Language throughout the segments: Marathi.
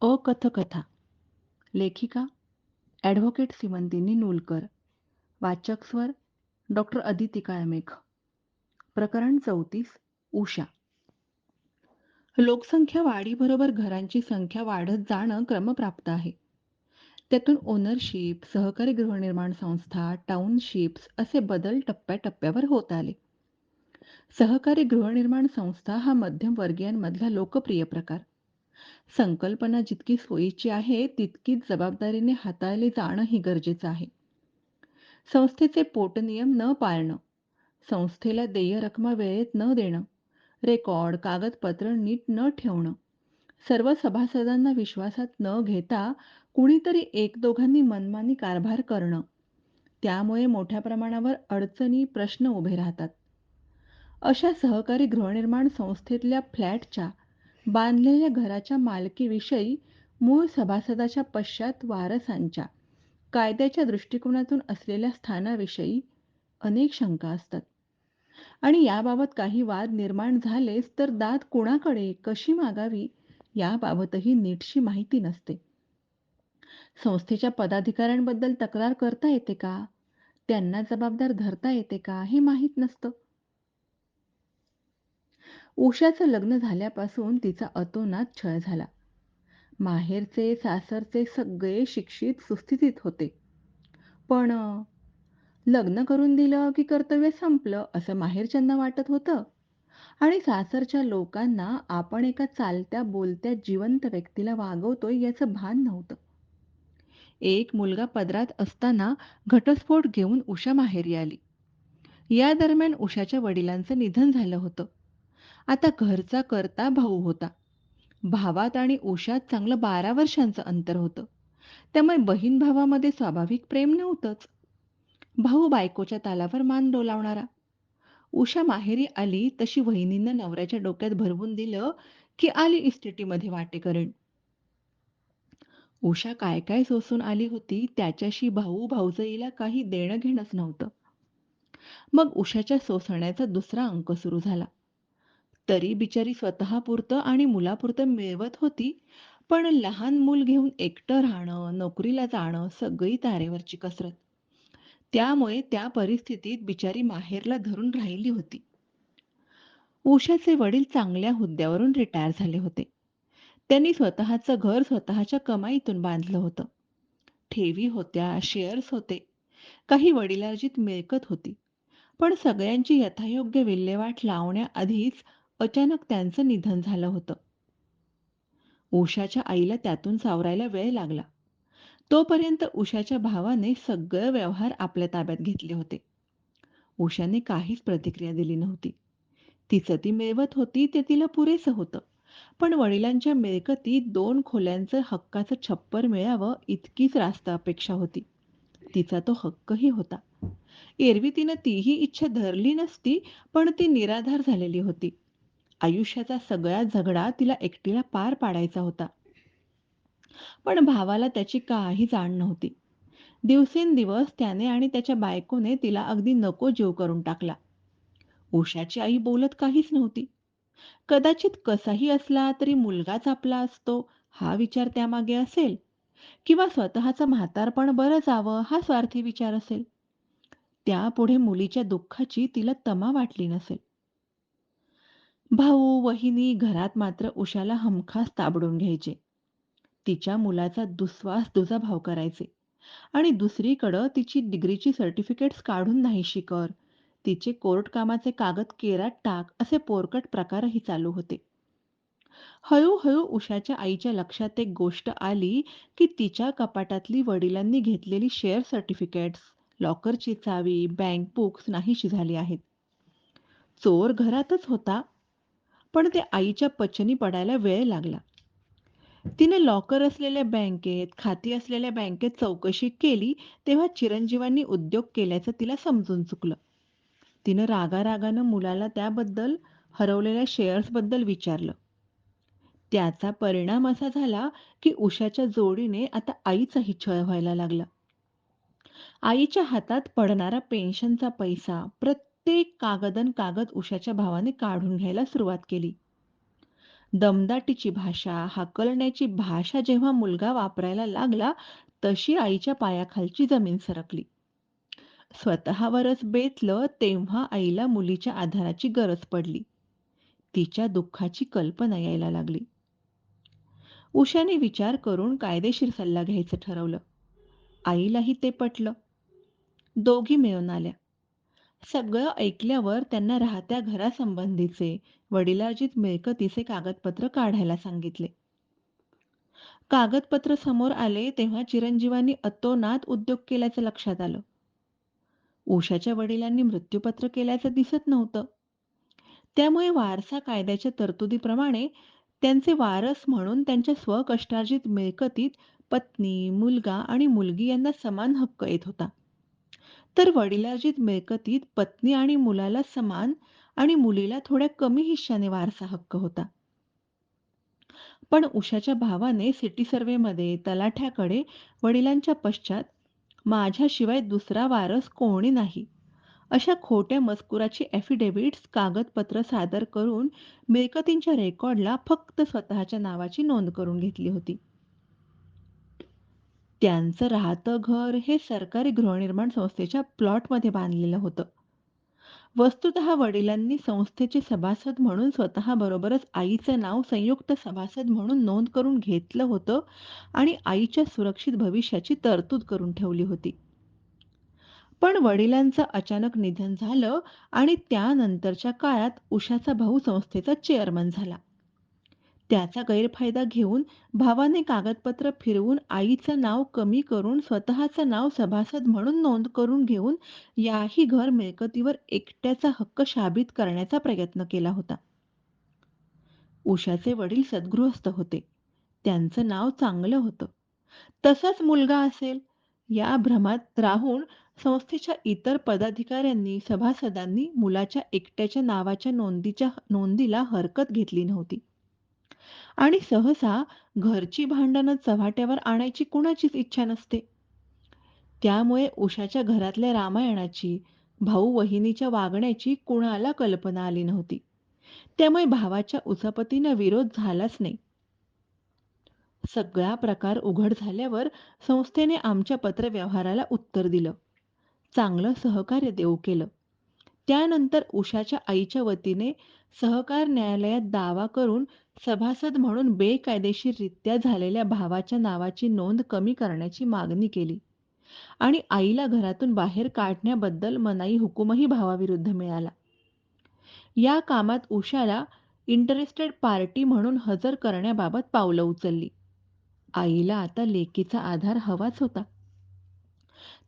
अकथकथा. लेखिका ॲडव्होकेट सिमंतिनी नूलकर. वाचक स्वर डॉक्टर अदिती काळमेघ प्रकरण चौतीस उषा. लोकसंख्या वाढीबरोबर घरांची संख्या वाढत जाणं क्रमप्राप्त आहे. त्यातून ओनरशिप सहकारी गृहनिर्माण संस्था टाउनशिप्स असे बदल टप्प्याटप्प्यावर होत आले. सहकारी गृहनिर्माण संस्था हा मध्यमवर्गीयांमधला लोकप्रिय प्रकार. संकल्पना जितकी सोयीची आहे तितकीच जबाबदारीने हाताळली जाणंही गरजेचं आहे. संस्थेचे पोटनियम न पाळणं संस्थेला देय रकमा वेळेत न देणं रेकॉर्ड कागदपत्र नीट न ठेवणं सर्व सभासदांना विश्वासात न घेता कुणीतरी एक दोघांनी मनमानी कारभार करणं त्यामुळे मोठ्या प्रमाणावर अडचणी प्रश्न उभे राहतात. अशा सहकारी गृहनिर्माण संस्थेतल्या फ्लॅटच्या बांधलेल्या घराच्या मालकीविषयी मूळ सभासदाच्या पश्चात वारसांच्या कायद्याच्या दृष्टिकोनातून असलेल्या स्थानाविषयी अनेक शंका असतात. आणि याबाबत काही वाद निर्माण झालेच तर दाद कोणाकडे कशी मागावी याबाबतही नीटशी माहिती नसते. संस्थेच्या पदाधिकाऱ्यांबद्दल तक्रार करता येते का? त्यांना जबाबदार धरता येते का? हे माहीत नसतं. उषाचं लग्न झाल्यापासून तिचा अतोनात छळ झाला. माहेरचे सासरचे सगळे शिक्षित सुस्थितीत होते. पण लग्न करून दिलं की कर्तव्य संपलं असं माहेरच्यांना वाटत होतं? आणि सासरच्या लोकांना आपण एका चालत्या बोलत्या जिवंत व्यक्तीला वागवतोय याचं भान नव्हतं. एक मुलगा पदरात असताना घटस्फोट घेऊन उषा माहेरी आली. या दरम्यान उषाच्या वडिलांचं निधन झालं होतं. आता घरचा करता भाऊ होता. भावात आणि उषात चांगलं बारा वर्षांचं अंतर होतं. त्यामुळे बहीण भावामध्ये स्वाभाविक प्रेम नव्हतंच. भाऊ बायकोच्या तालावर मान डोलावणारा. उषा माहेरी आली तशी वहिनींना नवऱ्याच्या डोक्यात भरवून दिलं की आली इस्टेटीमध्ये वाटे करेन. उषा काय काय सोसून आली होती त्याच्याशी भाऊ भाऊजईला काही देणं घेणंच नव्हतं. मग उषाच्या सोसण्याचा दुसरा अंक सुरू झाला. तरी बिचारी स्वतःपुरतं आणि मुलापुरतं मिळवत होती. पण लहान मूल घेऊन एकटं राहणं नोकरीला जाणं सगळी तारेवरची कसरत. त्यामुळे त्या परिस्थितीत बिचारी माहेरला धरून राहिली होती. उषाचे वडील चांगल्या हुद्द्यावरून रिटायर झाले होते. त्यांनी स्वतःचं घर स्वतःच्या कमाईतून बांधलं होतं. ठेवी होत्या शेअर्स होते. काही वडिलार्जित मिळकत होती. पण सगळ्यांची यथायोग्य विल्हेवाट लावण्याआधीच अचानक त्यांचं निधन झालं होतं. उषाच्या आईला त्यातून सावरायला वेळ लागला. तोपर्यंत उषाच्या भावाने सगळं व्यवहार आपल्या ताब्यात घेतले होते. उषाने काहीच प्रतिक्रिया दिली नव्हती. तिचं ती मिळवत होती ते तिला पुरेसं होतं. पण वडिलांच्या मिळकतीत दोन खोल्यांचं हक्काचं छप्पर मिळावं इतकीच रास्त अपेक्षा होती. तिचा तो हक्कही होता. एरवी तिनं तीही इच्छा धरली नसती पण ती निराधार झालेली होती. आयुष्याचा सगळा झगडा तिला एकटीला पार पाडायचा होता. पण भावाला त्याची काही जाण नव्हती. दिवसेंदिवस त्याने आणि त्याच्या बायकोने तिला अगदी नको जीव करून टाकला. उषाची आई बोलत काहीच नव्हती. कदाचित कसाही असला तरी मुलगाच आपला असतो हा विचार त्यामागे असेल. किंवा स्वतःचं म्हातारपण बरं जावं हा स्वार्थी विचार असेल. त्यापुढे मुलीच्या दुःखाची तिला तमा वाटली नसेल. भाऊ वहिनी घरात मात्र उषाला हमखास ताबडून घ्यायचे. तिच्या मुलाचा दुस्वास दुजाभाव करायचे. आणि दुसरीकडं तिची डिग्रीची सर्टिफिकेट्स काढून नाहीशी कर तिचे कोर्ट कामाचे कागद केरात टाक असे पोरकट प्रकारही चालू होते. हळूहळू उषाच्या आईच्या लक्षात एक गोष्ट आली की तिच्या कपाटातली वडिलांनी घेतलेली शेअर सर्टिफिकेट्स लॉकरची चावी बँक बुक्स नाहीशी झाली आहेत. चोर घरातच होता. पण ते आईच्या पचनी पडायला वेळ लागला. तिने लॉकर असलेल्या बँकेत खाती असलेल्या बँकेत चौकशी केली तेव्हा चिरंजीवांनी उद्योग केल्याचं तिला समजून चुकलं. तिनं रागारागानं मुलाला त्याबद्दल हरवलेल्या शेअर्सबद्दल विचारलं. त्याचा परिणाम असा झाला की उषाच्या जोडीने आता आईचाही छळ व्हायला लागला. आईच्या हातात पडणारा पेन्शनचा पैसा प्रत्येक कागदन कागद उषाच्या भावाने काढून घ्यायला सुरुवात केली दमदाटीची भाषा, हाकलण्याची भाषा जेव्हा मुलगा वापरायला लागला, तशी आईच्या पायाखालची जमीन सरकली. स्वतःवरच बेतलं तेव्हा आईला मुलीच्या आधाराची गरज पडली. तिच्या दुःखाची कल्पना यायला लागली. उषाने विचार करून कायदेशीर सल्ला घ्यायचं ठरवलं. आईलाही ते पटलं. दोघी मिळून आल्या. सगळं ऐकल्यावर त्यांना राहत्या घरासंबंधीचे वडिलार्जित मिळकतीचे कागदपत्र काढायला सांगितले. कागदपत्र समोर आले तेव्हा चिरंजीवांनी अतोनात उद्योग केल्याचं लक्षात आलं. उषाच्या वडिलांनी मृत्यूपत्र केल्याचं दिसत नव्हतं. त्यामुळे वारसा कायद्याच्या तरतुदीप्रमाणे त्यांचे वारस म्हणून त्यांच्या स्वकष्टार्जित मिळकतीत पत्नी, मुलगा आणि मुलगी यांना समान हक्क येत होता. तर वडिलाजीत मिळकतीत पत्नी आणि मुलाला समान आणि मुलीला थोड्या कमी हिश्श्याने वारसा हक्क होता. पण उषाच्या भावाने सिटी सर्व्हेमध्ये तलाठ्याकडे वडिलांच्या पश्चात माझ्याशिवाय दुसरा वारस कोणी नाही अशा खोट्या मजकुराची ॲफिडेव्हिट्स कागदपत्र सादर करून मिळकतींच्या रेकॉर्डला फक्त स्वतःच्या नावाची नोंद करून घेतली होती. त्यांचं राहतं घर हे सरकारी गृहनिर्माण संस्थेच्या प्लॉटमध्ये बांधलेलं होतं. वस्तुतः वडिलांनी संस्थेचे सभासद म्हणून स्वतःबरोबरच आईचं नाव संयुक्त सभासद म्हणून नोंद करून घेतलं होतं आणि आईच्या सुरक्षित भविष्याची तरतूद करून ठेवली होती. पण वडिलांचं अचानक निधन झालं आणि त्यानंतरच्या काळात उषाचा भाऊ संस्थेचा चेअरमन झाला. त्याचा गैरफायदा घेऊन भावाने कागदपत्र फिरवून आईचं नाव कमी करून स्वतःचं नाव सभासद म्हणून नोंद करून घेऊन याही घर मिळकतीवर एकट्याचा हक्क शाबित करण्याचा प्रयत्न केला होता. उषाचे वडील सद्गृहस्थ होते. त्यांचं नाव चांगलं होतं. तसाच मुलगा असेल या भ्रमात राहून संस्थेच्या इतर पदाधिकाऱ्यांनी, सभासदांनी मुलाच्या एकट्याच्या नावाच्या नोंदीच्या नोंदीला हरकत घेतली नव्हती. आणि सहसा घरची भांडणं चव्हाट्यावर आणायची कुणाचीच इच्छा नसते. त्यामुळे उषाच्या घरातल्या रामायणाची, भाऊ-वहिनीच्या वागण्याची कुणाला कल्पना आली नव्हती. त्यामुळे भावाच्या उचापतीनं विरोध झालाच नाही. सगळा प्रकार उघड झाल्यावर संस्थेने आमच्या पत्रव्यवहाराला उत्तर दिलं. चांगलं सहकार्य देऊ केलं. त्यानंतर उषाच्या आईच्या वतीने सहकार न्यायालयात दावा करून सभासद म्हणून बेकायदेशीररित्या झालेल्या भावाच्या नावाची नोंद कमी करण्याची मागणी केली आणि आईला घरातून बाहेर काढण्याबद्दल मनाई हुकूमही भावाविरुद्ध मिळाला. या कामात उषाला इंटरेस्टेड पार्टी म्हणून हजर करण्याबाबत पावलं उचलली. आईला आता लेकीचा आधार हवाच होता.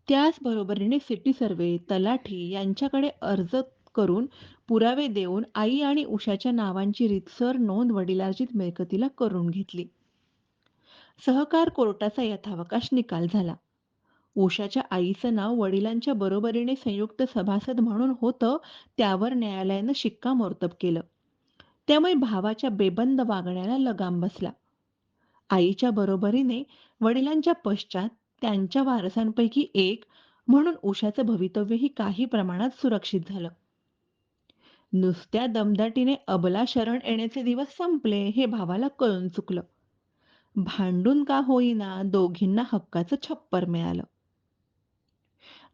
त्याचबरोबरीने सिटी सर्वे तलाठी यांच्याकडे अर्ज करून पुरावे देऊन आई आणि उषाच्या नावांची रीतसर नोंद वडिलार्जित मिळकतीला करून घेतली. सहकार कोर्टाचा यथावकाश निकाल झाला. उषाच्या आईचं नाव वडिलांच्या बरोबरीने संयुक्त सभासद म्हणून होतं त्यावर न्यायालयानं शिक्कामोर्तब केलं. त्यामुळे भावाच्या बेबंद वागण्याला लगाम बसला. आईच्या बरोबरीने वडिलांच्या पश्चात त्यांच्या वारसांपैकी एक म्हणून उषाचं भवितव्यही काही प्रमाणात सुरक्षित झालं. नुसत्या दमदाटीने अबला शरण येण्याचे दिवस संपले हे भावाला कळून चुकलं. भांडून का होईना दोघींना हक्काचं छप्पर मिळालं.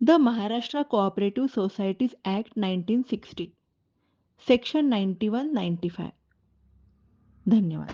The Maharashtra cooperative societies act nineteen sixty section ninety one ninety five धन्यवाद